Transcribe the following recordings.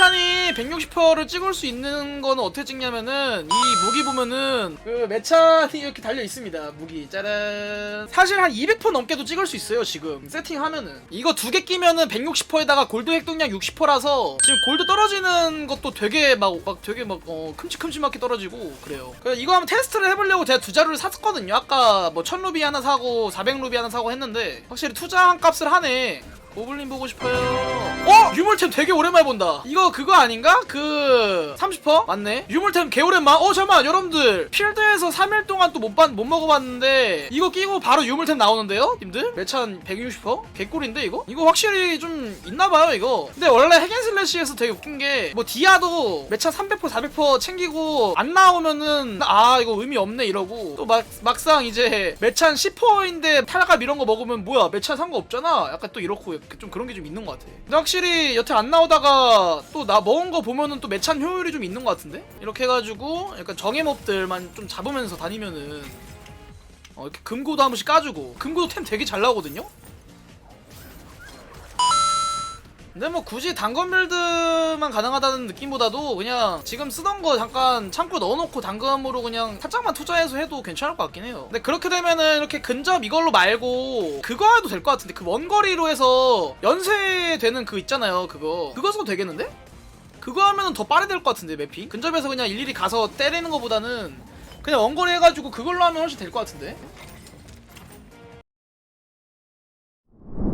매찬이 160%를 찍을 수 있는 거는 어떻게 찍냐면은 이 무기 보면은 그 매찬이 이렇게 달려 있습니다. 무기 짜란. 사실 한 200% 넘게도 찍을 수 있어요. 지금 세팅하면은 이거 두 개 끼면은 160%에다가 골드 획동량 60%라서 지금 골드 떨어지는 것도 되게 막, 막 되게 막 어, 큼직큼직하게 떨어지고 그래요. 그래서 이거 한번 테스트를 해보려고 제가 두 자루를 샀거든요. 아까 뭐 1000루비 하나 사고 400루비 하나 사고 했는데 확실히 투자한 값을 하네. 고블린 보고 싶어요. 어? 유물템 되게 오랜만에 본다. 이거 그거 아닌가? 그 30%? 맞네. 유물템 개 오랜만. 어 잠깐만 여러분들 필드에서 3일 동안 또못 못 먹어봤는데 이거 끼고 바로 유물템 나오는데요, 님들? 매찬 160%? 개꿀인데 이거? 이거 확실히 좀 있나봐요 이거. 근데 원래 핵앤 슬래시에서 되게 웃긴 게 뭐 디아도 매찬 300% 400% 챙기고 안 나오면은 아 이거 의미 없네 이러고 또 막 막상 이제 매찬 10%인데 탈갑 이런 거 먹으면 뭐야 매찬 산거 없잖아. 약간 또 이렇고 좀 그런 게 좀 있는 것 같아. 근데 확실히 여태 안 나오다가 또 나 먹은 거 보면은 또 매찬 효율이 좀 있는 것 같은데? 이렇게 해가지고 약간 정예 몹들만 좀 잡으면서 다니면은 어, 이렇게 금고도 한 번씩 까주고 금고도 템 되게 잘 나오거든요? 근데 뭐 굳이 단검 빌드만 가능하다는 느낌보다도 그냥 지금 쓰던 거 잠깐 창고 넣어놓고 단검으로 그냥 살짝만 투자해서 해도 괜찮을 것 같긴 해요. 근데 그렇게 되면은 이렇게 근접 이걸로 말고 그거 해도 될 것 같은데 그 원거리로 해서 연쇄되는 그 있잖아요 그거 그거 써도 되겠는데? 그거 하면은 더 빠르될 것 같은데 맵이 근접해서 그냥 일일이 가서 때리는 것보다는 그냥 원거리 해가지고 그걸로 하면 훨씬 될 것 같은데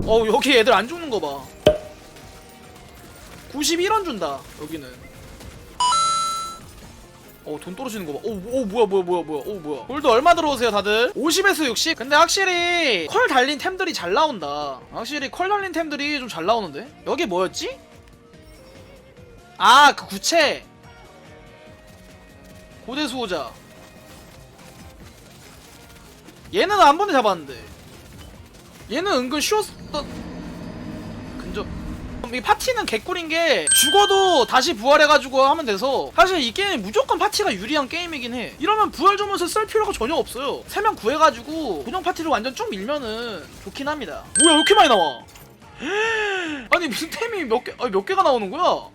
어 여기 애들 안 죽는 거봐 91원 준다 여기는. 어돈 떨어지는 거 봐. 오, 오 뭐야 뭐야 뭐야 뭐야. 오 뭐야. 골드 얼마 들어오세요 다들? 50에서 60 근데 확실히 컬 달린 템들이 잘 나온다. 확실히 컬 달린 템들이 좀 잘 나오는데? 여기 뭐였지? 아 그 구체. 고대 수호자. 얘는 한 번에 잡았는데. 얘는 은근 쉬웠던 근접 이 파티는 개꿀인 게 죽어도 다시 부활해가지고 하면 돼서. 사실 이 게임 무조건 파티가 유리한 게임이긴 해. 이러면 부활 주면서 쓸 필요가 전혀 없어요. 3명 구해가지고 고정 파티를 완전 쭉 밀면은 좋긴 합니다. 뭐야 왜 이렇게 많이 나와? 아니 무슨 템이 몇 개, 아니 몇 개가 나오는 거야